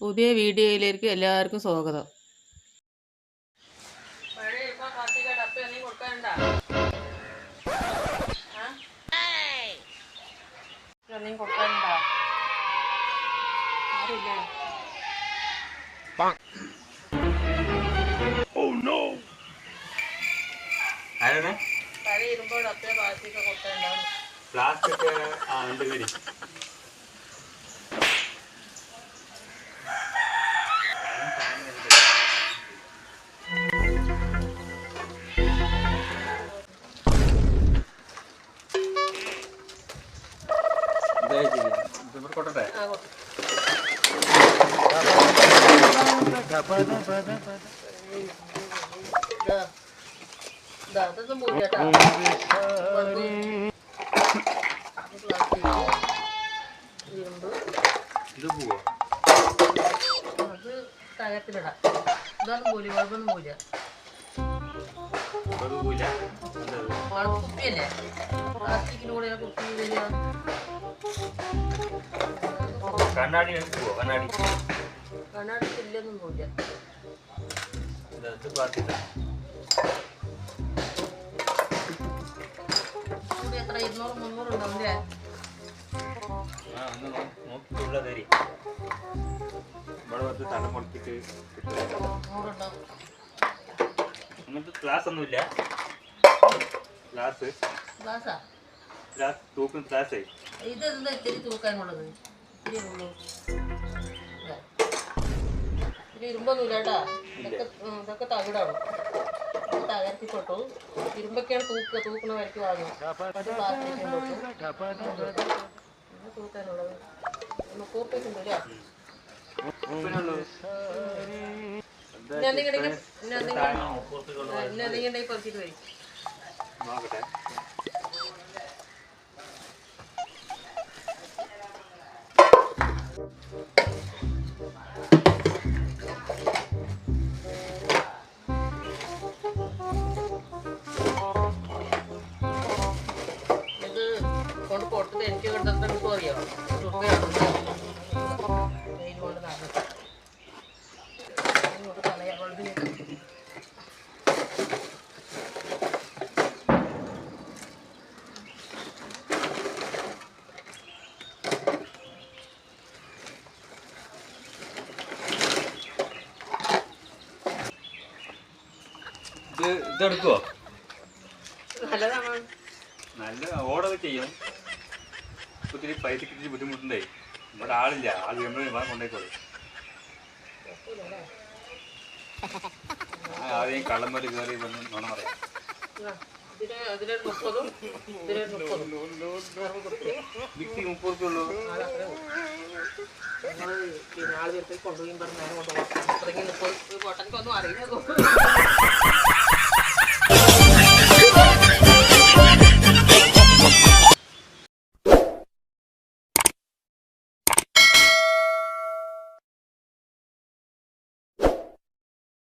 പുതിയ വീഡിയോയിലേക്ക് എല്ലാവർക്കും സ്വാഗതം. പ്ലാസ്റ്റിക് ആ ഉണ്ട് കടി. കൊട്ടട്ടെ ഇത് പോവോ. അത് തകത്തിലിടാം ഇതാണ് പോലും കുഴപ്പമൊന്നും പോയില്ല പോവില്ല കുപ്പിയല്ലേ പ്ലാസ്റ്റിക്കിന് കൂടെ കുപ്പി വരിക കണ്ണാടി പോവോ? കണ്ണാടി. കണ്ണാടി ഇല്ലൊന്നും പോയില്ല ഇത് പ്ലാസ്റ്റിക് കൂടി എത്ര? ഇരുന്നൂറ് മുന്നൂറ് ഉണ്ടാവില്ലേ ആ ഒന്ന് നോക്കിയുള്ള തരി. ഇവിടെ വന്ന് തല മുളക്കിട്ട് നൂറുണ്ടാവും അങ്ങനത്തെ ഗ്ലാസ് ഒന്നുമില്ല. ഗ്ലാസ് ഗ്ലാസ്സാ ഗ്ലാസ് തൂക്കും ഇത് എന്താ ഇത്തിരി തൂക്കാനുള്ളത്? ഇരുമ്പൊന്നുമില്ല കേട്ടാ. ഇതൊക്കെ ഉം, ഇതൊക്കെ തകിടാണ്. ഇത് തകർത്തിപ്പെട്ടു ഇരുമ്പൊക്കെയാണ് തൂക്കുക തൂക്കണ വരയ്ക്ക് വാങ്ങുക. മറ്റേ പ്ലാസ്റ്റിക് തൂക്കാനുള്ളത്. മുപ്പത് റുപ്യ ഉണ്ടല്ലേ പിന്നെ എന്തെങ്കിലും ഉണ്ടെങ്കിൽ പിന്നെ എന്തെങ്കിലും ആ, പിന്നെ എന്തെങ്കിലും ഉണ്ടെങ്കിൽ പറിച്ചിട്ട് വരും നോക്കട്ടെ. ഇത് കൊണ്ട് കൊടുത്തത് എനിക്ക് കിട്ടുമോ അറിയാം? ഇത് ഇതെടുക്കുവോ? നല്ല ഓർഡർ ചെയ്യും. ഒത്തിരി പൈസ കിട്ടി ബുദ്ധിമുട്ടുണ്ടേ. ഇവിടെ ആളില്ല. ആൾ നമ്മൾ ഇവിടെ കൊണ്ടേക്കോളെ. ആദ്യം പോലെ കയറി വന്ന് നോണ പറയാം. മിക്സി മുപ്പത് ഉള്ളൂ. പിന്നെ ആൾ വരുത്തേക്ക് കൊണ്ടുപോയി പറഞ്ഞു കൊണ്ടുപോകാം അത്രയ്ക്ക് മുപ്പത് കോട്ടനക്കൊന്നും അറിയില്ല.